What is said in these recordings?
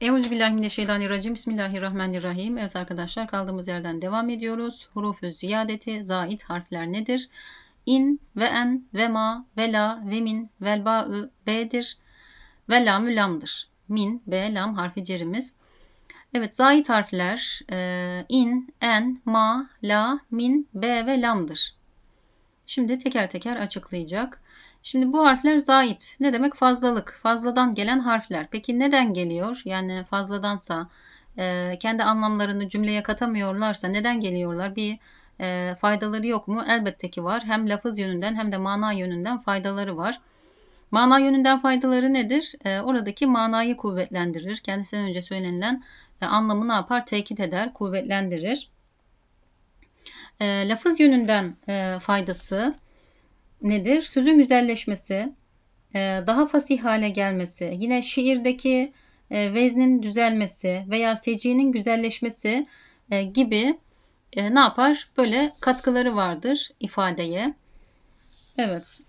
Euzubillahimineşşeytanirracim. Bismillahirrahmanirrahim. Evet arkadaşlar kaldığımız yerden devam ediyoruz. Hurufü ziyadeti, zait harfler nedir? İn, ve en, ve ma, ve la, ve min, vel ba'ü, b'dir. Ve lamü lamdır. Min, b, lam harfi cerimiz. Evet zait harfler e, in, en, ma, la, min, b ve lamdır. Şimdi teker teker açıklayacak. Şimdi bu harfler zait. Ne demek? Fazlalık. Fazladan gelen harfler. Peki neden geliyor? Yani fazladansa e, kendi anlamlarını cümleye katamıyorlarsa neden geliyorlar? Bir e, faydaları yok mu? Elbette ki var. Hem lafız yönünden hem de mana yönünden faydaları var. Mana yönünden faydaları nedir? E, oradaki manayı kuvvetlendirir. Kendisinden önce söylenilen e, anlamı ne yapar? Tekit eder, kuvvetlendirir. E, lafız yönünden e, faydası nedir? Sözün güzelleşmesi, e, daha fasih hale gelmesi, yine şiirdeki e, veznin düzelmesi veya secinin güzelleşmesi e, gibi ne yapar? Böyle katkıları vardır ifadeye. Evet,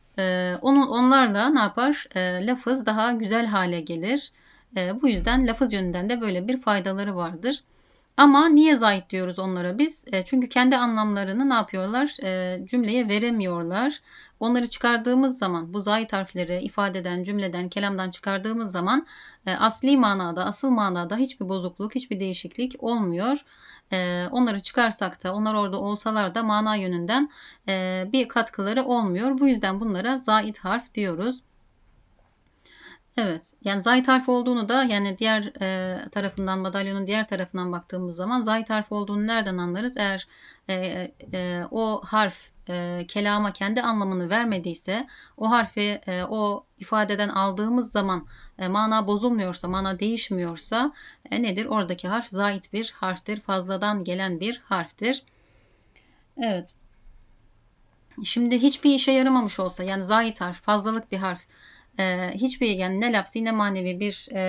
onun onlarla ne yapar? Lafız daha güzel hale gelir. Bu yüzden lafız yönünden de böyle bir faydaları vardır. Ama niye zayit diyoruz onlara biz? Çünkü kendi anlamlarını ne yapıyorlar? Cümleye veremiyorlar. Onları çıkardığımız zaman bu zayit harfleri ifadeden, cümleden, kelamdan çıkardığımız zaman e, asli manada, asıl manada hiçbir bozukluk, hiçbir değişiklik olmuyor. onları çıkarsak da, onlar orada olsalar da mana yönünden bir katkıları olmuyor. Bu yüzden bunlara zayit harf diyoruz. Evet. Yani zayt harfi olduğunu da yani diğer e, tarafından madalyonun diğer tarafından baktığımız zaman zayt harfi olduğunu nereden anlarız? Eğer e, e, o harf e, kelama kendi anlamını vermediyse o harfi e, o ifadeden aldığımız zaman e, mana bozulmuyorsa, mana değişmiyorsa e, nedir? Oradaki harf zayit bir harftir. Fazladan gelen bir harftir. Evet. Şimdi hiçbir işe yaramamış olsa yani zayit harf, fazlalık bir harf e, hiçbir yani ne lafzi ne manevi bir e,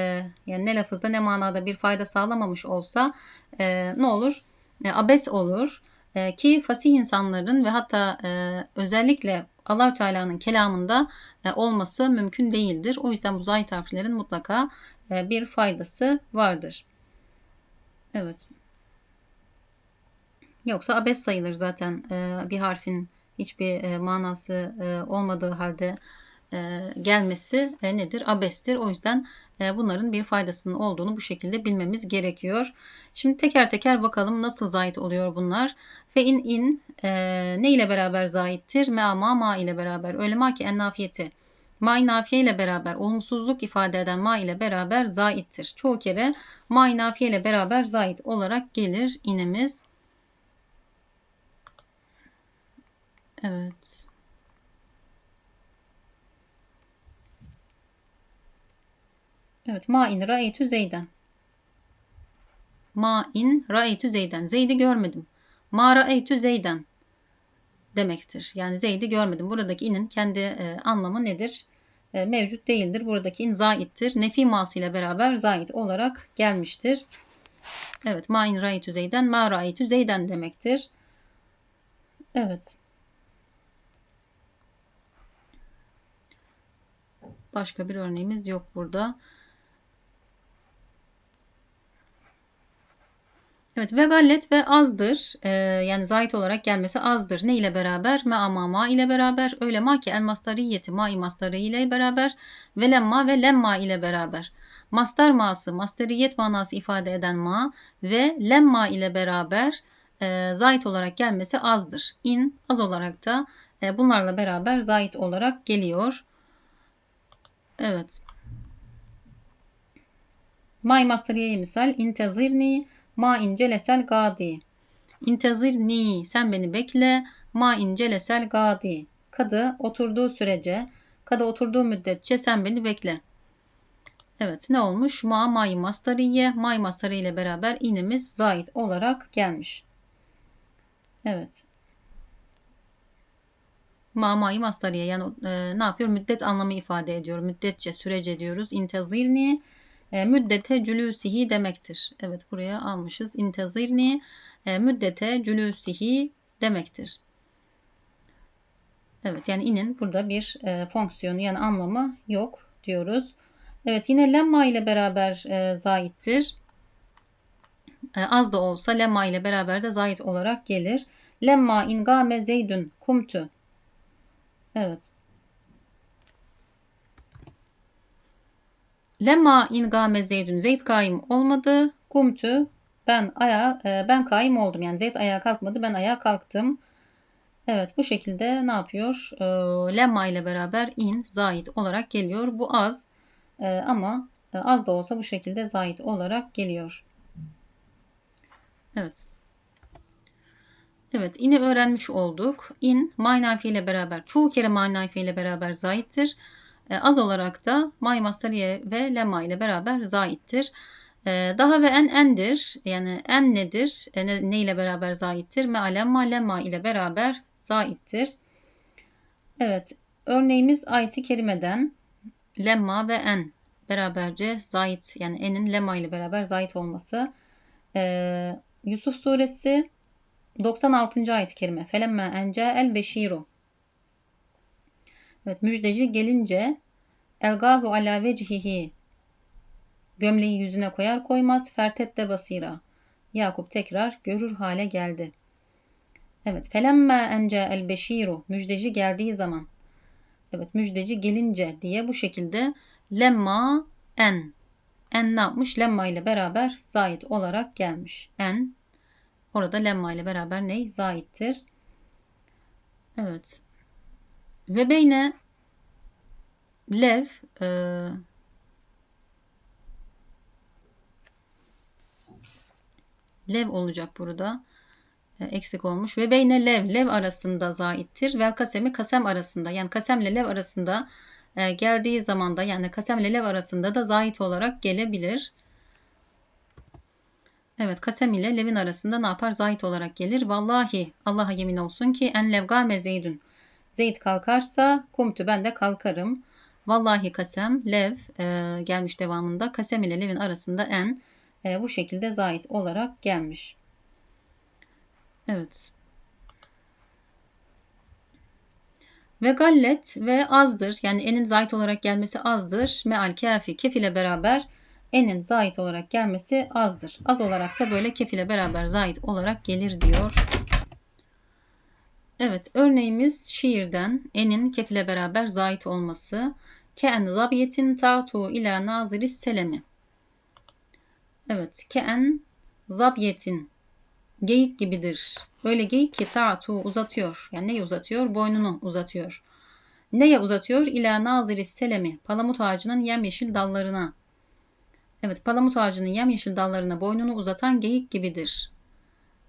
yani ne lafızda ne manada bir fayda sağlamamış olsa e, ne olur? E, abes olur. E, ki fasih insanların ve hatta e, özellikle allah Teala'nın kelamında e, olması mümkün değildir. O yüzden bu zahit harflerin mutlaka e, bir faydası vardır. Evet. Yoksa abes sayılır zaten bir harfin hiçbir manası olmadığı halde gelmesi e, nedir? Abestir. O yüzden e, bunların bir faydasının olduğunu bu şekilde bilmemiz gerekiyor. Şimdi teker teker bakalım nasıl zayit oluyor bunlar. Fe in in ne ile beraber zayittir? Me ma ma ile beraber. Öyle ma ki en nafiyeti. Ma nafiye ile beraber olumsuzluk ifade eden ma ile beraber zaittir. Çoğu kere ma nafiye ile beraber zait olarak gelir inimiz. Evet. Evet. Ma in ra'eytü zeyden. Ma in ra'eytü zeyden. Zeyd'i görmedim. Ma ra'eytü zeyden demektir. Yani Zeyd'i görmedim. Buradaki inin kendi e, anlamı nedir? E, mevcut değildir. Buradaki in zaittir. Nefi ması ile beraber zait olarak gelmiştir. Evet. Ma in ra'eytü zeyden. Ma ra'eytü zeyden demektir. Evet. Başka bir örneğimiz yok burada. Evet ve gallet ve azdır. Ee, yani zayit olarak gelmesi azdır. Ne ile beraber? Me ama ma ile beraber. Öyle ma ki el mastariyeti ma-i mastarı ile beraber. Ve lemma ve lemma ile beraber. Mastar ma'sı, masteriyet manası ifade eden ma ve lemma ile beraber e, zayit olarak gelmesi azdır. In az olarak da e, bunlarla beraber zayit olarak geliyor. Evet. Ma-i mastariyeye misal intezirni Ma incelesel gadi. İntezirni sen beni bekle. Ma incelesel gadi. Kadı oturduğu sürece, kadı oturduğu müddetçe sen beni bekle. Evet ne olmuş? Ma may mastariye. May mastarı ile beraber inimiz zait olarak gelmiş. Evet. Ma may mastariye yani e, ne yapıyor? Müddet anlamı ifade ediyor. Müddetçe, sürece diyoruz. İntezirni e, müddete cülüsihi demektir. Evet buraya almışız. İntezirni e, müddete cülüsihi demektir. Evet yani inin burada bir e, fonksiyonu yani anlamı yok diyoruz. Evet yine lemma ile beraber e, zaittir. E, az da olsa lemma ile beraber de zait olarak gelir. Lemma ingame zeydün kumtu. Evet. Lemma ingame zeydün zeyd kaim olmadı. Kumtu ben ayağa e, ben kaim oldum. Yani zeyd ayağa kalkmadı. Ben ayağa kalktım. Evet bu şekilde ne yapıyor? E, lemma ile beraber in zait olarak geliyor. Bu az e, ama az da olsa bu şekilde zait olarak geliyor. Evet. Evet, ini öğrenmiş olduk. In, ma'nafi ile beraber, çoğu kere ma'nafi ile beraber zaittir. E, az olarak da may masariye ve lemma ile beraber zaittir. E, daha ve en endir. Yani en nedir? E, ne, ne ile beraber zaittir? Me lemma lemma ile beraber zaittir. Evet, örneğimiz ayet-i kerimeden lemma ve en beraberce zait yani enin lemma ile beraber zait olması. E, Yusuf suresi 96. ayet-i kerime. Felemme ence el beşiru. Evet müjdeci gelince elgahu ala vecihihi gömleği yüzüne koyar koymaz fertette basira. Yakup tekrar görür hale geldi. Evet felemme ence el beşiru müjdeci geldiği zaman. Evet müjdeci gelince diye bu şekilde lemma en en ne yapmış? Lemma ile beraber zait olarak gelmiş. En orada lemma ile beraber ney? Zaittir. Evet. Ve beyne lev e, lev olacak burada. E, eksik olmuş. Ve beyne lev lev arasında zaittir. Ve kasemi kasem arasında yani kasemle lev arasında e, geldiği zaman da yani kasem ile lev arasında da zait olarak gelebilir. Evet kasem ile levin arasında ne yapar? Zait olarak gelir. Vallahi Allah'a yemin olsun ki en levgame zeydün. Zeyd kalkarsa kumtu ben de kalkarım. Vallahi kasem lev e, gelmiş devamında. Kasem ile levin arasında en e, bu şekilde zait olarak gelmiş. Evet. Ve gallet ve azdır. Yani enin zait olarak gelmesi azdır. Meal kafi kef ile beraber enin zait olarak gelmesi azdır. Az olarak da böyle kef ile beraber zait olarak gelir diyor. Evet örneğimiz şiirden enin kef ile beraber zait olması. Ke'en zabiyetin ta'tu ila naziris selemi. Evet ke'en zabiyetin geyik gibidir. Öyle geyik ki ta'tu uzatıyor. Yani neyi uzatıyor? Boynunu uzatıyor. Neye uzatıyor? İlâ naziri selemi. Palamut ağacının yemyeşil dallarına. Evet palamut ağacının yemyeşil dallarına boynunu uzatan geyik gibidir.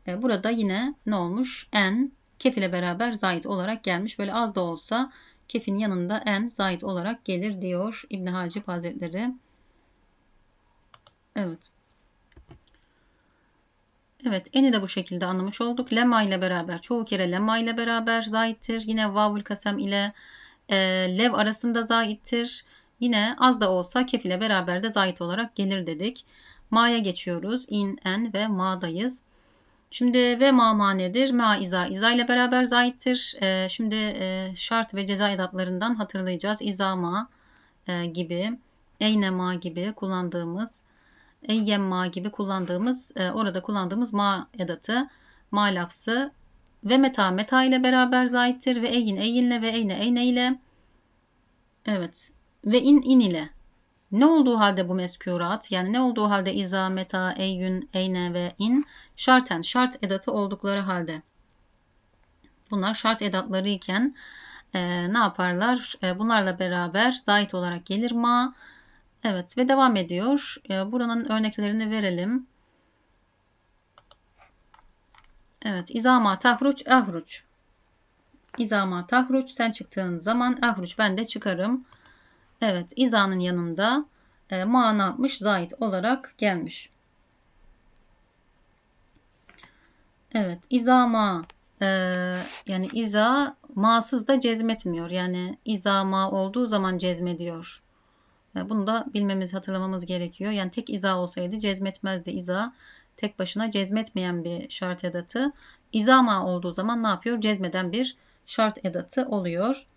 E, burada yine ne olmuş? En kef ile beraber zait olarak gelmiş. Böyle az da olsa kefin yanında en zait olarak gelir diyor İbn Hacip Hazretleri. Evet. Evet eni de bu şekilde anlamış olduk. Lema ile beraber çoğu kere lema ile beraber zaittir. Yine vavul kasem ile e, lev arasında zaittir. Yine az da olsa kef ile beraber de zait olarak gelir dedik. Ma'ya geçiyoruz. İn, en ve ma'dayız. Şimdi ve ma ma nedir? Ma iza. İza ile beraber zaittir. E, şimdi e, şart ve ceza edatlarından hatırlayacağız. İza ma e, gibi, eyne ma gibi kullandığımız eyyemma gibi kullandığımız, e, orada kullandığımız ma edatı, ma lafzı ve meta meta ile beraber zaittir ve eyin eyinle ve eyne eyne ile evet ve in in ile ne olduğu halde bu meskûrat yani ne olduğu halde iza, meta, eyyün, eyne ve in şarten şart edatı oldukları halde bunlar şart edatları iken e, ne yaparlar? E, bunlarla beraber zait olarak gelir ma Evet ve devam ediyor. Ee, buranın örneklerini verelim. Evet. İzama tahruç ahruç. İzama tahruç sen çıktığın zaman ahruç ben de çıkarım. Evet. İza'nın yanında e, ma ne yapmış? Zait olarak gelmiş. Evet. İzama e, yani iza ma'sız da cezmetmiyor. Yani izama olduğu zaman cezmediyor. Bunu da bilmemiz, hatırlamamız gerekiyor. Yani tek iza olsaydı cezmetmezdi iza. Tek başına cezmetmeyen bir şart edatı. İzama olduğu zaman ne yapıyor? Cezmeden bir şart edatı oluyor.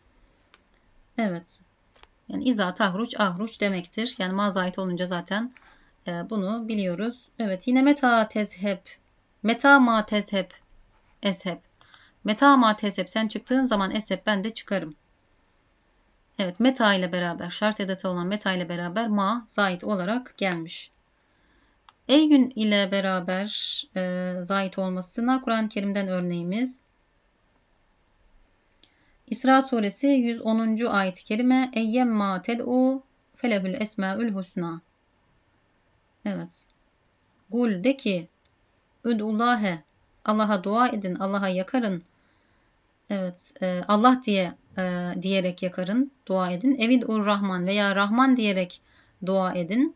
Evet. Yani iza tahruç ahruç demektir. Yani ma zait olunca zaten e, bunu biliyoruz. Evet yine meta tezheb. Meta ma tezheb. Esheb. Meta ma tezheb. Sen çıktığın zaman esheb ben de çıkarım. Evet meta ile beraber şart edatı olan meta ile beraber ma zait olarak gelmiş. Ey gün ile beraber e, zait olmasına Kur'an-ı Kerim'den örneğimiz. İsra suresi 110. ayet-i kerime Eyyemma ted'u felehül esmaül husna. Evet. Kul de ki Üd'ullâhe Allah'a dua edin, Allah'a yakarın. Evet, e, Allah diye e, diyerek yakarın, dua edin. Evid'ur Rahman veya Rahman diyerek dua edin.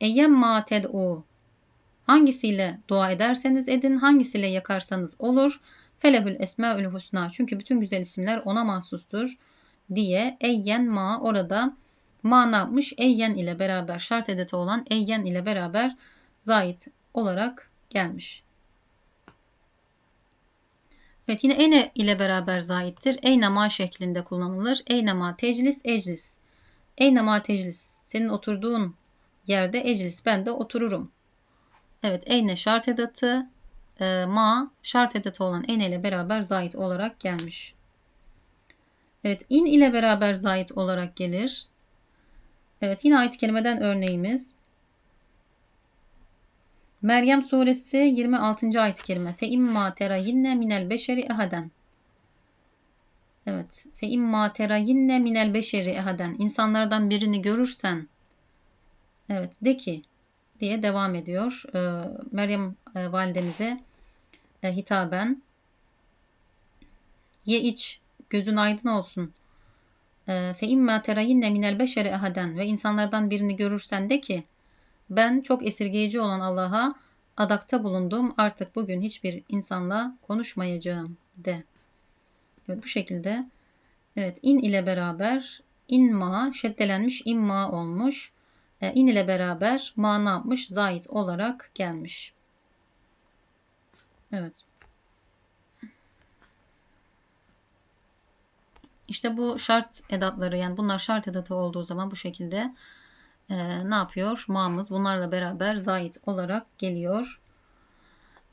Eyyemma ted'u Hangisiyle dua ederseniz edin, hangisiyle yakarsanız olur. Felehül esmaül husna. Çünkü bütün güzel isimler ona mahsustur diye eyyen ma orada ma ne yapmış? Eyyen ile beraber şart edeti olan eyyen ile beraber zait olarak gelmiş. Evet yine ene ile beraber zaittir. Eynema şeklinde kullanılır. Eynema teclis eclis. Eynema teclis. Senin oturduğun yerde eclis ben de otururum. Evet eyne şart edatı e, ma şart edatı olan ene ile beraber zait olarak gelmiş. Evet in ile beraber zait olarak gelir. Evet yine ayet kelimeden örneğimiz. Meryem suresi 26. ayet-i kerime. Fe imma terayinne minel beşeri ehaden. Evet. Fe imma terayinne minel beşeri ehaden. İnsanlardan birini görürsen. Evet. De ki diye devam ediyor. Ee, Meryem e, validemize e, hitaben. Ye iç, gözün aydın olsun. Ee, fe imma terayinne minel beşeri ehaden ve insanlardan birini görürsen de ki ben çok esirgeyici olan Allah'a adakta bulundum. Artık bugün hiçbir insanla konuşmayacağım de. Evet bu şekilde. Evet in ile beraber inma şeddelenmiş imma olmuş. E, in ile beraber ma ne yapmış? Zait olarak gelmiş. Evet. İşte bu şart edatları yani bunlar şart edatı olduğu zaman bu şekilde e, ne yapıyor? Ma'mız bunlarla beraber zait olarak geliyor.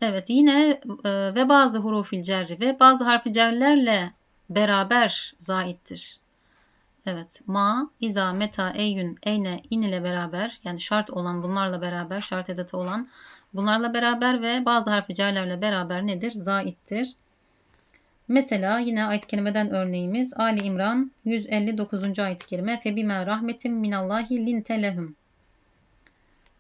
Evet yine e, ve bazı hurufil cerri ve bazı harfi cerlerle beraber zaittir. Evet. Ma, iza, meta, eyyün, eyne, in ile beraber yani şart olan bunlarla beraber, şart edatı olan bunlarla beraber ve bazı harfi cerlerle beraber nedir? Zaittir. Mesela yine ayet kelimeden örneğimiz Ali İmran 159. ayet kelime febime rahmetim minallahi lintelehum.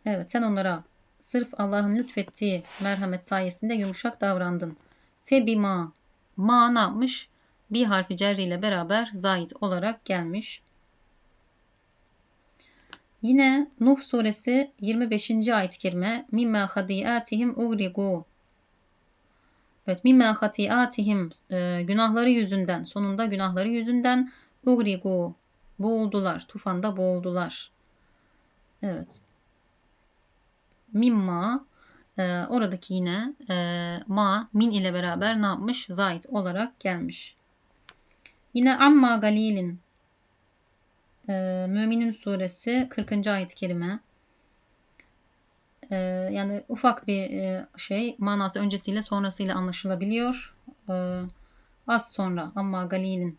Evet sen onlara sırf Allah'ın lütfettiği merhamet sayesinde yumuşak davrandın. Febima ma ne yapmış? bir harfi cerri ile beraber zait olarak gelmiş. Yine Nuh suresi 25. ayet-i kerime mimma hadiatihim ugrigu Evet mimma hatiatihim e, günahları yüzünden sonunda günahları yüzünden ugrigu boğuldular. Tufanda boğuldular. Evet. Mimma e, oradaki yine e, ma min ile beraber ne yapmış? Zait olarak gelmiş. Yine amma galilin e, Müminin suresi 40. ayet-i kerime. E, yani ufak bir e, şey manası öncesiyle sonrasıyla anlaşılabiliyor. E, az sonra amma galilin.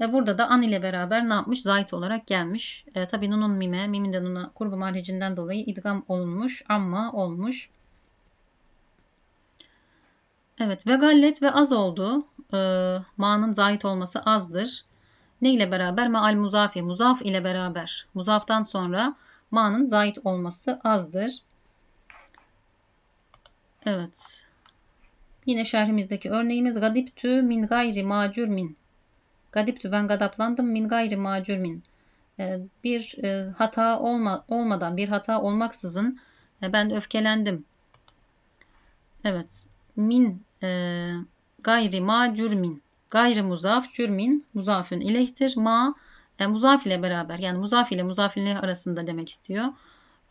Ve burada da an ile beraber ne yapmış? Zayt olarak gelmiş. E, Tabi nunun mime, mimin de nuna kurbu marhecinden dolayı idgam olunmuş. Amma olmuş. Evet ve gallet ve az oldu. E, ma'nın zahit olması azdır. Ne ile beraber? Ma'al muzafi. Muzaf ile beraber. Muzaftan sonra ma'nın zahit olması azdır. Evet. Yine şerhimizdeki örneğimiz gadiptü min gayri macur min. Gadiptü ben gadaplandım min gayri macur min. E, bir e, hata olma, olmadan, bir hata olmaksızın e, ben öfkelendim. Evet min e, gayri ma cürmin. Gayri muzaf cürmin muzafün ileyhtir. Ma e, muzaf ile beraber yani muzaf ile muzaf ile arasında demek istiyor.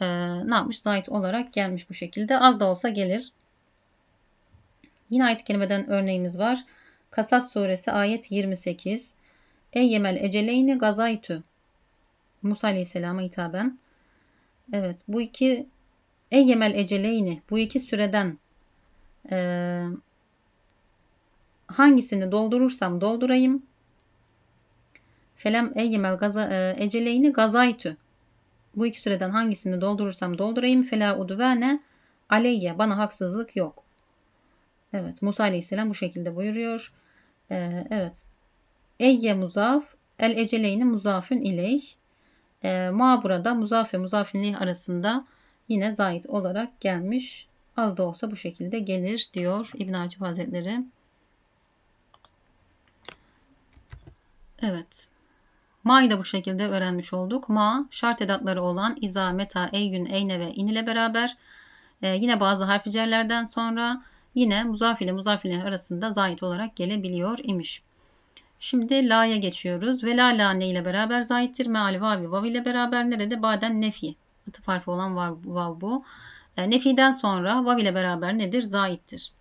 E, ne yapmış? Zahit olarak gelmiş bu şekilde. Az da olsa gelir. Yine ayet kelimeden örneğimiz var. Kasas suresi ayet 28. Ey yemel eceleyni gazaytü. Musa Aleyhisselam'a hitaben. Evet bu iki Eyyemel eceleyni bu iki süreden e, hangisini doldurursam doldurayım. Felem eyyemel gaza, e, eceleyni gazaytü. Bu iki süreden hangisini doldurursam doldurayım. Fela udvane aleyye. Bana haksızlık yok. Evet Musa Aleyhisselam bu şekilde buyuruyor. Ee, evet. Eyye muzaf el eceleyni muzafün ileyh. Ee, ma burada muzaf ve muzafinliği arasında yine zait olarak gelmiş. Az da olsa bu şekilde gelir diyor İbn Hacip Hazretleri. Evet. Ma'yı da bu şekilde öğrenmiş olduk. Ma şart edatları olan iza, meta, eyyün, eyne ve in ile beraber e, yine bazı harficerlerden sonra yine muzaf ile muzaf ile arasında zait olarak gelebiliyor imiş. Şimdi la'ya geçiyoruz. Ve la la ne ile beraber zaittir. Meali vavi vav ile beraber nerede? Baden nefi. Atıf harfi olan vav, vav bu. E, nefiden sonra vav ile beraber nedir? Zaittir.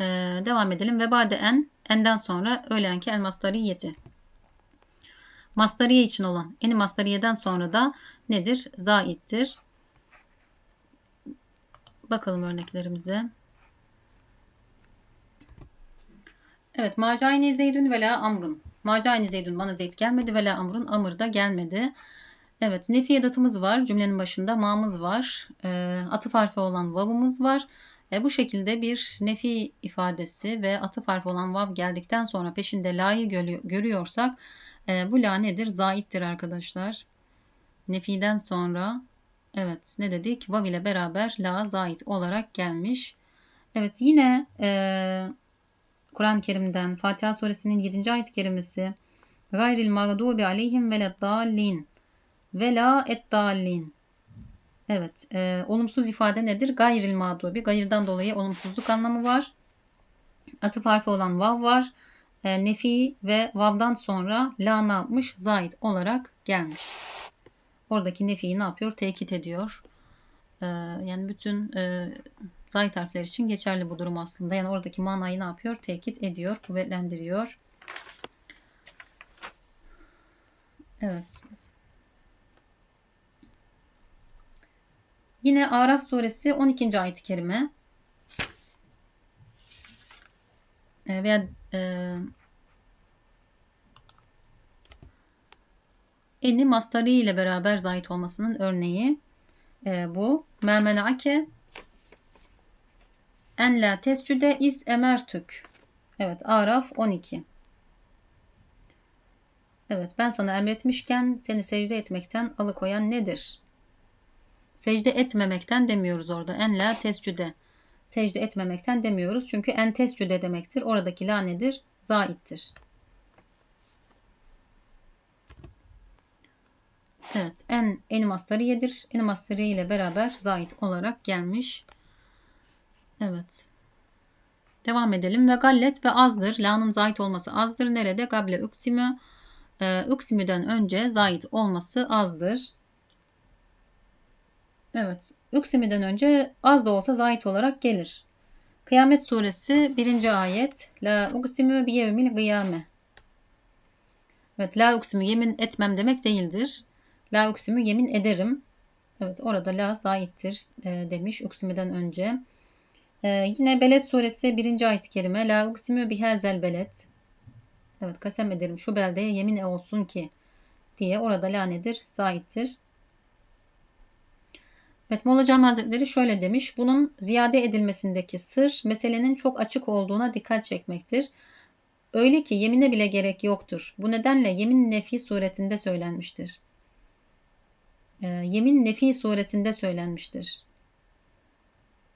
E, devam edelim. Ve bade en N'den sonra öğlenki el mastariyeti. Mastariye için olan eni mastariyeden sonra da nedir? Zaittir. Bakalım örneklerimize. Evet. Macayni zeydün ve la amrun. Macayni zeydün bana zeyd gelmedi ve la amrun amır da gelmedi. Evet. Nefi edatımız var. Cümlenin başında ma'mız var. E, atıf harfi olan vav'ımız var. E, bu şekilde bir nefi ifadesi ve atıf harfi olan vav geldikten sonra peşinde la'yı görüyorsak e, bu la nedir? Zaittir arkadaşlar. Nefiden sonra evet ne dedik? Vav ile beraber la zait olarak gelmiş. Evet yine e, Kur'an-ı Kerim'den Fatiha suresinin 7. ayet kerimesi Gayril mağdubi aleyhim ve dallin ve la et dallin Evet. E, olumsuz ifade nedir? Gayril mağdubi. Gayrdan dolayı olumsuzluk anlamı var. Atıf harfi olan vav var. E, nefi ve vav'dan sonra la ne yapmış? Zahid olarak gelmiş. Oradaki nefiyi ne yapıyor? Tekit ediyor. E, yani bütün e, zahid harfler için geçerli bu durum aslında. Yani oradaki manayı ne yapıyor? Tekit ediyor, kuvvetlendiriyor. Evet. Yine Araf suresi 12. ayet-i kerime. E, veya e, eni mastari ile beraber zahit olmasının örneği e, bu. Memenake en la tescüde iz emertük. Evet Araf 12. Evet ben sana emretmişken seni secde etmekten alıkoyan nedir? Secde etmemekten demiyoruz orada. En la tescüde. Secde etmemekten demiyoruz. Çünkü en tescüde demektir. Oradaki la nedir? Zaittir. Evet. En eni masteriyedir. Eni masteriye ile beraber zait olarak gelmiş. Evet. Devam edelim. Ve gallet ve azdır. La'nın zait olması azdır. Nerede? Gable üksimi. Ee, üksimüden önce zait olması azdır. Evet. Üksimiden önce az da olsa zayit olarak gelir. Kıyamet suresi 1. ayet. La uksimu bi yevmil kıyame. Evet. La uksimu yemin etmem demek değildir. La uksimu yemin ederim. Evet. Orada la zayittir e, demiş uksimiden önce. E, yine Beled suresi 1. ayet-i kerime. La uksimu bihazel beled. Evet. Kasem ederim şu beldeye yemin olsun ki diye orada la nedir? Zayittir. Evet Molla Cami Hazretleri şöyle demiş. Bunun ziyade edilmesindeki sır meselenin çok açık olduğuna dikkat çekmektir. Öyle ki yemine bile gerek yoktur. Bu nedenle yemin nefi suretinde söylenmiştir. E, yemin nefi suretinde söylenmiştir.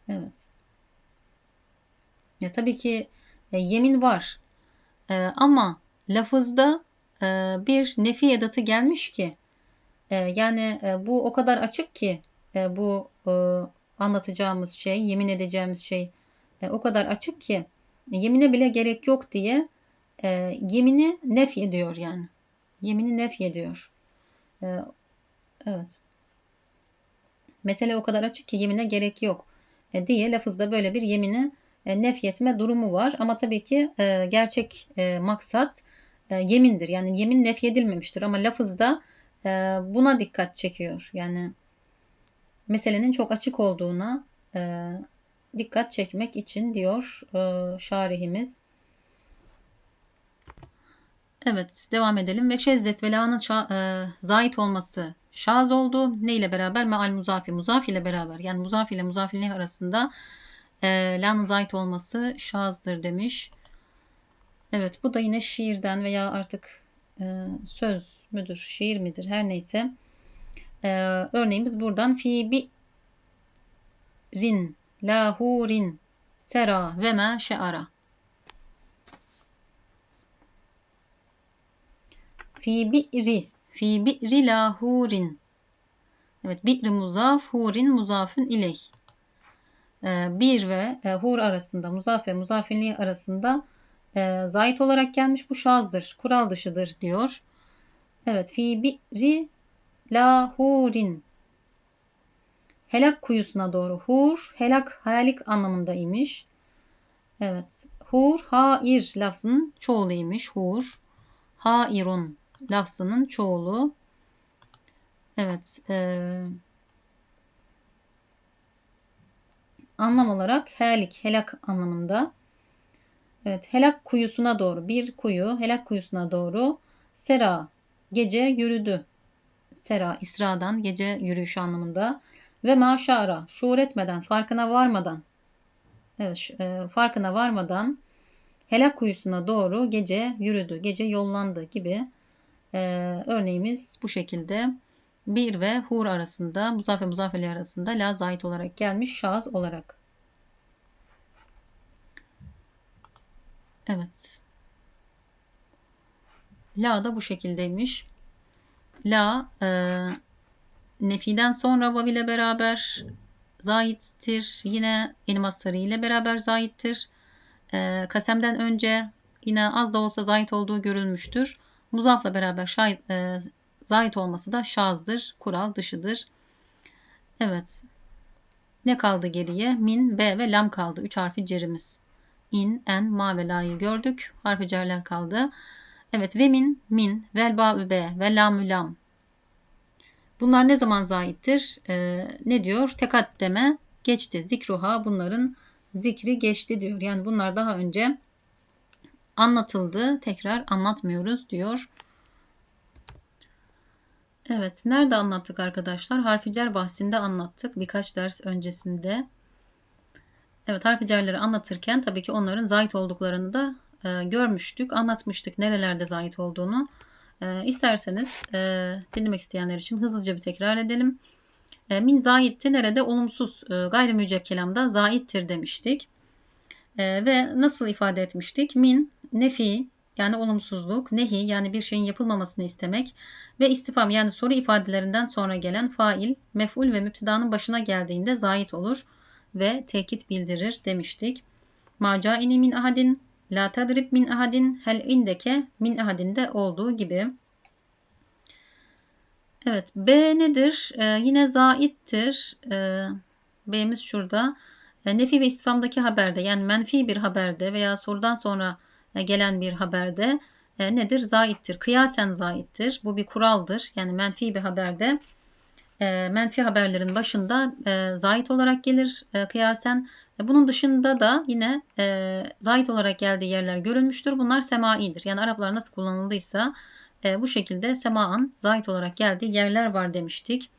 Evet. Ya tabii ki e, yemin var. E, ama lafızda e, bir nefi edatı gelmiş ki e, yani e, bu o kadar açık ki e, bu e, anlatacağımız şey, yemin edeceğimiz şey e, o kadar açık ki yemine bile gerek yok diye yemini nef ediyor yani. Yemini nef ediyor. Evet. Mesele o kadar açık ki yemine gerek yok diye lafızda böyle bir yemini nef etme durumu var. Ama tabii ki gerçek maksat e, yemindir. Yani yemin nefyedilmemiştir ama lafızda e, buna dikkat çekiyor. Yani meselenin çok açık olduğuna e, dikkat çekmek için diyor e, şarihimiz. Evet devam edelim. Ve şezzet ve la'nın e, zait olması şaz oldu. Ne ile beraber? Meal muzafi. Muzaf ile beraber. Yani muzaf ile muzafillik arasında e, la'nın zait olması şazdır demiş. Evet bu da yine şiirden veya artık e, söz müdür, şiir midir her neyse. E, örneğimiz buradan fi bi rin lahurin sera ve ma şeara. Fi bi'ri fi bi'ri lahurin. Evet bi'ri muzaf hurin muzafün iley. Ee, bir ve e, hur arasında muzaf ve muzafinliği arasında e, zayit olarak gelmiş bu şazdır. Kural dışıdır diyor. Evet fi bi'ri lahurin helak kuyusuna doğru. Hur, helak, hayalik anlamındaymış. Evet. Hur, hair lafzının çoğuluymuş. Hur, hairun lafzının çoğulu. Evet. E, anlam olarak helik, helak anlamında. Evet. Helak kuyusuna doğru. Bir kuyu, helak kuyusuna doğru. Sera, gece yürüdü. Sera, İsra'dan gece yürüyüşü anlamında ve maşara şuur etmeden, farkına varmadan evet, e, farkına varmadan helak kuyusuna doğru gece yürüdü, gece yollandı gibi e, örneğimiz bu şekilde. Bir ve hur arasında, muzaf ve muzafeli arasında la zait olarak gelmiş şahıs olarak. Evet. La da bu şekildeymiş. La e, Nefiden sonra vav ile beraber zayittir. Yine animastarı ile beraber zayittir. E, kasemden önce yine az da olsa zayit olduğu görülmüştür. Muzafla beraber şahit, e, zayit olması da şazdır. Kural dışıdır. Evet. Ne kaldı geriye? Min, be ve lam kaldı. Üç harfi cerimiz. İn, en, ma ve la'yı gördük. Harfi cerler kaldı. Evet. Ve min, min, vel ba be ve lamü lam. Bunlar ne zaman zaittir? Ee, ne diyor? Tekaddeme geçti. Zikruha bunların zikri geçti diyor. Yani bunlar daha önce anlatıldı. Tekrar anlatmıyoruz diyor. Evet. Nerede anlattık arkadaşlar? Harficer bahsinde anlattık. Birkaç ders öncesinde. Evet harficerleri anlatırken tabii ki onların zayit olduklarını da e, görmüştük. Anlatmıştık nerelerde zayit olduğunu. E, isterseniz e, dinlemek isteyenler için hızlıca bir tekrar edelim. E, min zaitti nerede? Olumsuz e, gayrimücep kelamda zaittir demiştik. E, ve nasıl ifade etmiştik? Min, nefi yani olumsuzluk, nehi yani bir şeyin yapılmamasını istemek ve istifam yani soru ifadelerinden sonra gelen fail, mef'ul ve müptedanın başına geldiğinde zait olur ve tekit bildirir demiştik. Maca ini min ahadin La tadrib min ahadin hel indeke min ahadinde olduğu gibi. Evet B nedir? Ee, yine zaittir. Ee, B'miz şurada. E, nefi ve istifamdaki haberde yani menfi bir haberde veya sorudan sonra e, gelen bir haberde e, nedir? Zaittir. Kıyasen zaittir. Bu bir kuraldır. Yani menfi bir haberde e, menfi haberlerin başında e, zait olarak gelir e, kıyasen bunun dışında da yine e, zayit olarak geldiği yerler görülmüştür. Bunlar semaidir. Yani Araplar nasıl kullanıldıysa e, bu şekilde semaan zayit olarak geldiği yerler var demiştik.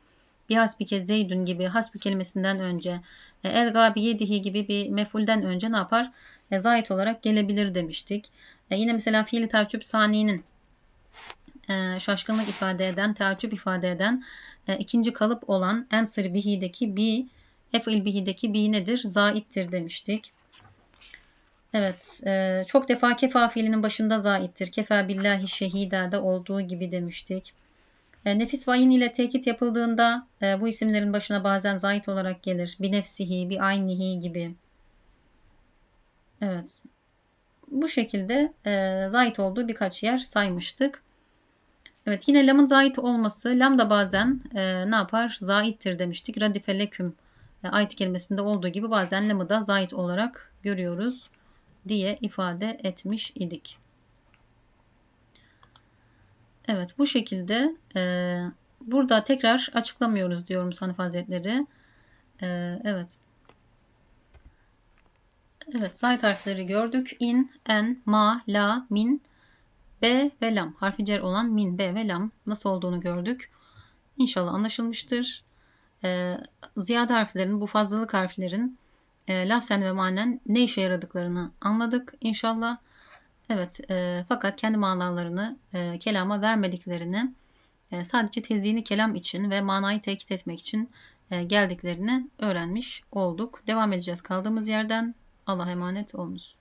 Bir hasbike zeydün gibi hasbi kelimesinden önce e, el gabi yedihi gibi bir mefulden önce ne yapar? E, zayit olarak gelebilir demiştik. E, yine mesela fiili tavçüp saninin e, şaşkınlık ifade eden, teaccüp ifade eden e, ikinci kalıp olan ensir bihideki bi Ef'il bihideki bi nedir? Zaittir demiştik. Evet. E, çok defa kefa fiilinin başında zaittir. Kefa billahi şehiderde olduğu gibi demiştik. E, nefis vayin ile tekit yapıldığında e, bu isimlerin başına bazen zait olarak gelir. Bir nefsihi, bir aynihi gibi. Evet. Bu şekilde e, zait olduğu birkaç yer saymıştık. Evet yine lamın zait olması. Lam da bazen ne yapar? Zaittir demiştik. Radife leküm ayet kelimesinde olduğu gibi bazen lamı da zait olarak görüyoruz diye ifade etmiş idik. Evet bu şekilde e, burada tekrar açıklamıyoruz diyorum Sanıf Hazretleri. E, evet. Evet zayt harfleri gördük. İn, en, ma, la, min, b ve lam. Harfi cer olan min, b ve lam nasıl olduğunu gördük. İnşallah anlaşılmıştır. E, ziyade harflerin, bu fazlalık harflerin e, lafzen ve manen ne işe yaradıklarını anladık inşallah. Evet, e, fakat kendi manalarını e, kelama vermediklerini, e, sadece tezyini kelam için ve manayı tekit etmek için e, geldiklerini öğrenmiş olduk. Devam edeceğiz kaldığımız yerden. Allah'a emanet olunuz.